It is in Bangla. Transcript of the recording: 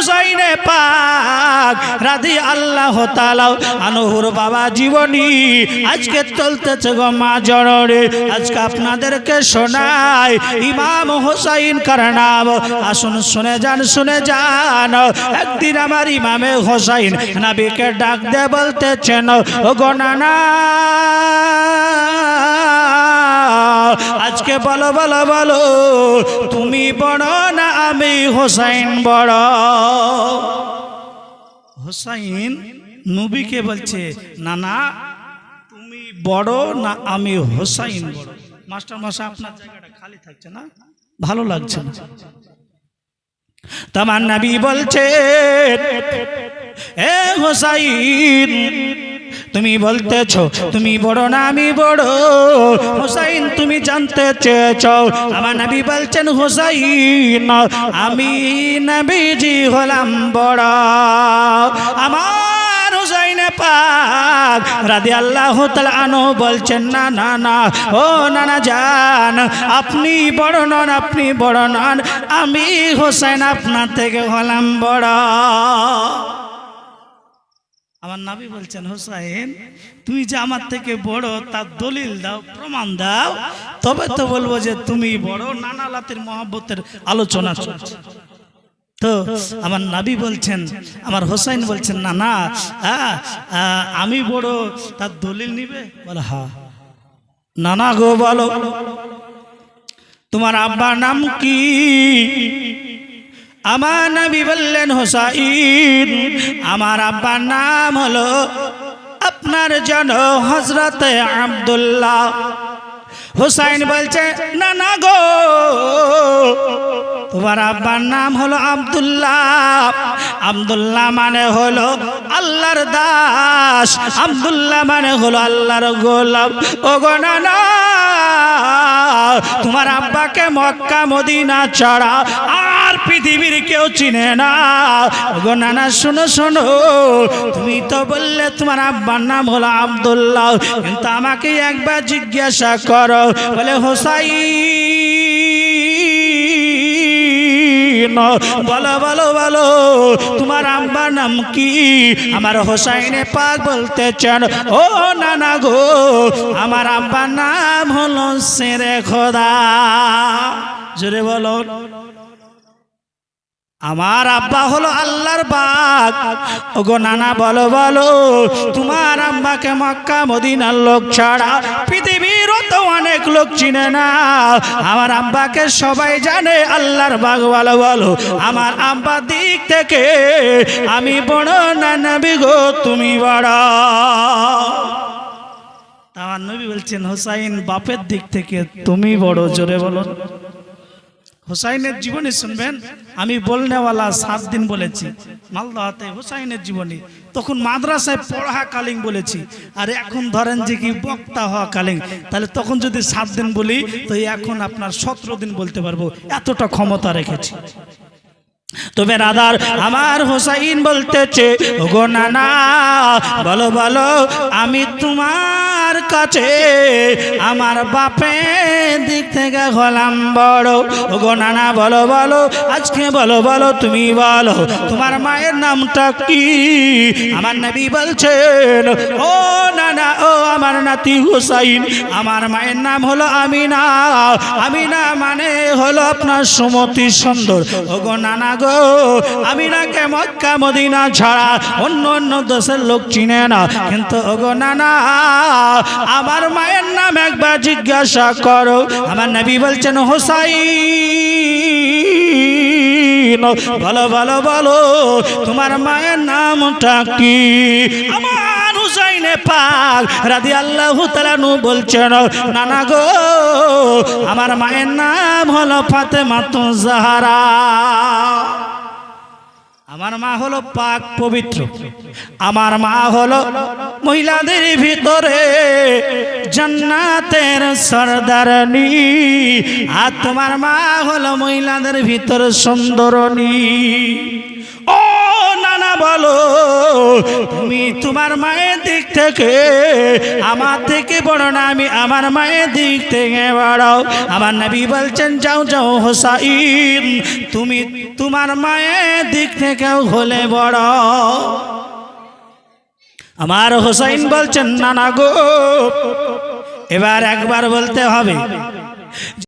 হুসাইনে পাক রাধি আল্লাহ তালাও আনহুর বাবা জীবনী আজকে চলতেছে গো মা জনরে আজকে আপনাদেরকে শোনায় ইমাম হোসাইন কার নাম? আসুন, শুনে যান শুনে যান। একদিন আমার ইমামে হোসাইন নাবিকে ডাক দে বলতেছেন, ও গো নানা আজকে বলো বলো বলো, তুমি বড় না আমি হোসাইন বড়? হোসাইন নবীকে বলছে না না তুমি বড় না আমি হোসাইন বড়? মাস্টার মশাই, আপনার জায়গাটা খালি থাকছে না? ভালো লাগছে না। তোমার নবী বলছে, এ হোসাইন তুমি বলতেছ, তুমি বড় না আমি বড়। হোসাইন, তুমি জানতে চেয়েছ, আমার নবী বলছেন, হোসাইন, আমি নবীজি হলাম বড়। আমার রাদি আল্লাহ আনো বলছেন, না না না, ও নানা যান আপনি বড় নন, আপনি বড় নন, আমি হোসেন আপনার থেকে হলাম বড়। আমার নাবি বলছেন, হোসাইন তুমি যে আমার থেকে বড়, তার দলিল দাও, প্রমাণ দাও। তবে তো বলব যে তুমি বড় নানা লাতের মহাব্বতের আলোচনা চলছে তো আমার নাবি বলছেন, আমার হোসাইন বলছেন না না আমি বড়, তার দলিল নিবে? বলে, হা। না না গো বলো, তোমার আব্বার নাম কি? আমার নবী বললেন হোসাইন আমার আব্বার নাম হলো আপনার জন হজরত আব্দুল্লাহ। হুসাইন বলছে, না না গো, তোমার আব্বার নাম হলো আব্দুল্লাহ। আব্দুল্লাহ মানে হলো আল্লাহর দাস, আব্দুল্লাহ মানে হলো আল্লাহর গোলাম। ও গো না তোমার আব্বাকে মক্কা, মদিনা ছাড়া আর পৃথিবীর কেউ চিনে না। গো না না শোনো শোনো, তুমি তো বললে তোমার আব্বার নাম হলো আবদুল্লাহ, কিন্তু আমাকে একবার জিজ্ঞাসা করো, বলে হোসাই বলো বলো বলো, তোমার আব্বার নাম কি? আমার হোসাইনে পাক ও নানা গো, আমার আব্বার নাম হলো সেরে খোদা। জোরে বলো। আমার আব্বা হলো আল্লাহর বাগ ওগো নানা, বলো বলো, তোমার আব্বাকে মক্কা, মদিনার লোক ছাড়া পৃথিবীরও তো অনেক লোক চিনে না। আমার আব্বাকে সবাই জানে, আল্লাহর বলো বলো আমার আব্বা দিক থেকে, আমি বড় না নবী গো, তুমি বড়। আমার নবী বলছেন, হোসাইন, বাপের দিক থেকে তুমি বড়, জোরে বলো হোসাইনের জীবনী শুনবেন? আমি বলনেওয়ালা সাত দিন বলেছি। মালদাহাতে হোসাইনের জীবনী। তখন মাদ্রাসায় পড়া কালিং বলেছি। আর এখন ধরেন যে কি বক্তা হওয়া কালিং। তাহলে তখন যদি সাত দিন বলি, তো এখন আপনার সতেরো দিন বলতে পারব। এতটা ক্ষমতা রেখেছি। তবে রাধার আমার হোসাইন বলতেছে, ওগো নানা, বলো বলো, আমি তোমার কাছে, আমার বাপের দিক থেকে হলাম বড়। ওগো নানা, বলো বলো, আজকে বলো বলো, তুমি বলো, তোমার মায়ের নামটা কি? আমার নবী বলছেন, ও নানা, ও আমার নাতি হুসাইন, আমার মায়ের নাম হলো আমিনা। আমিনা মানে হলো আপনার সুমতি সুন্দর। ওগো নানা গো আমিনাকে মক্কা মদিনা ছাড়া অন্য অন্য দেশের লোক চিনে না। কিন্তু ওগো নানা, আমার মায়ের নাম একবার জিজ্ঞাসা করো। আমার নবী বলছেন হোসাই ভালো ভালো বলো, তোমার মায়ের নামটা কি? আমার হুসাইনে পাক রাদি আল্লাহ তালানু বলছেন, নানা গো, আমার মায়ের নাম হলো ফাতেমা তো জাহারা। আমার মা হলো পাক পবিত্র। আমার মা হলো মহিলাদের ভিতরে জান্নাতের সর্দারনি। আর তোমার মা হলো মহিলাদের ভিতরে সুন্দরণী ও নানা বলো, তুমি তোমার মায়ের দিক থেকে আমার থেকে বড় না, আমি আমার মায়ের দিক থেকে বড়। আমার নবী বলছেন, যাও যাও হোসাইন, তুমি তোমার মায়ের দিক থেকেও হলে বড়। আমার হোসাইন বলছেন না না গো এবার একবার বলতে হবে।